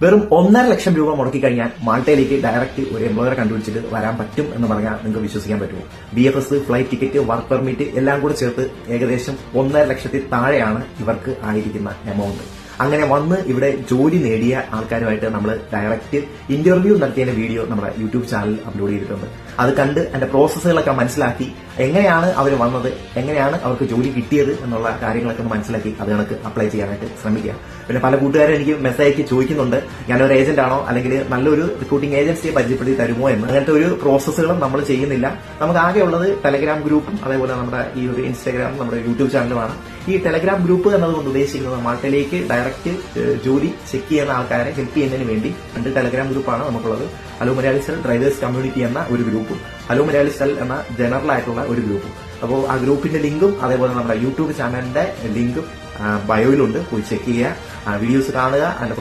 വെറും ഒന്നര ലക്ഷം രൂപ മുടക്കി കഴിഞ്ഞാൽ മാൾട്ടയിലേക്ക് ഡയറക്റ്റ് ഒരു എംപ്ലോയറെ കണ്ടുപിടിച്ചിട്ട് വരാൻ പറ്റും എന്ന് പറഞ്ഞാൽ നിങ്ങൾക്ക് വിശ്വസിക്കാൻ പറ്റുമോ? B F S flight ticket work permit എല്ലാം കൂടെ ചേർത്ത് ഏകദേശം ഒന്നര ലക്ഷത്തിൽ താഴെയാണ് ഇവർക്ക് ആയിരിക്കുന്ന എമൗണ്ട് അങ്ങനെ വന്ന് ഇവിടെ ജോലി നേടിയ ആൾക്കാരുമായിട്ട് നമ്മൾ ഡയറക്റ്റ് ഇന്റർവ്യൂ നടത്തിയ വീഡിയോ നമ്മുടെ യൂട്യൂബ് ചാനലിൽ അപ്ലോഡ് ചെയ്തിട്ടുണ്ട്. അത് കണ്ട് അതിന്റെ പ്രോസസ്സുകളൊക്കെ മനസ്സിലാക്കി എങ്ങനെയാണ് അവർ വന്നത് എങ്ങനെയാണ് അവർക്ക് ജോലി കിട്ടിയത് എന്നുള്ള കാര്യങ്ങളൊക്കെ മനസ്സിലാക്കി അത് കണക്ക് അപ്ലൈ ചെയ്യാനായിട്ട് ശ്രമിക്കുക. പിന്നെ പല കൂട്ടുകാരും എനിക്ക് മെസ്സേജ് അയക്കി ചോദിക്കുന്നുണ്ട് ഞാനൊരു ഏജന്റ് ആണോ? അല്ലെങ്കിൽ നല്ലൊരു റിക്രൂട്ടിംഗ് ഏജൻസിയെ പരിചയപ്പെടുത്തി തരുമോ? എന്ന്. അങ്ങനത്തെ ഒരു പ്രോസസ്സുകളും നമ്മൾ ചെയ്യുന്നില്ല. നമുക്ക് ആകെ ഉള്ളത് ടെലഗ്രാം ഗ്രൂപ്പും അതേപോലെ നമ്മുടെ ഈ ഒരു ഇൻസ്റ്റാഗ്രാം നമ്മുടെ യൂട്യൂബ് ചാനലുമാണ് ഈ ടെലഗ്രാം ഗ്രൂപ്പ് എന്നതുകൊണ്ട് ഉദ്ദേശിക്കുന്നത് മാൾട്ടയിലേക്ക് ഡയറക്റ്റ് ഏഹ്, ജോലി ചെക്ക് ചെയ്യുന്ന ആൾക്കാരെ ഹെൽപ്പ് ചെയ്യുന്നതിന് വേണ്ടി രണ്ട് ടെലഗ്രാം ഗ്രൂപ്പാണ് നമുക്കുള്ളത്. ഹലോ മലയാളിസ്റ്റൽ ഡ്രൈവേഴ്സ് കമ്മ്യൂണിറ്റി എന്ന ഒരു ഗ്രൂപ്പും ഹലോ മലയാളിസ്റ്റൽ എന്ന ജനറൽ ആയിട്ടുള്ള ഒരു ഗ്രൂപ്പും അപ്പോൾ ആ ഗ്രൂപ്പിന്റെ ലിങ്കും അതേപോലെ നമ്മുടെ യൂട്യൂബ് ചാനലിന്റെ ലിങ്കും ബയോയിലുണ്ട് പോയി ചെക്ക് ചെയ്യുക വീഡിയോസ് കാണുക അതിന്റെ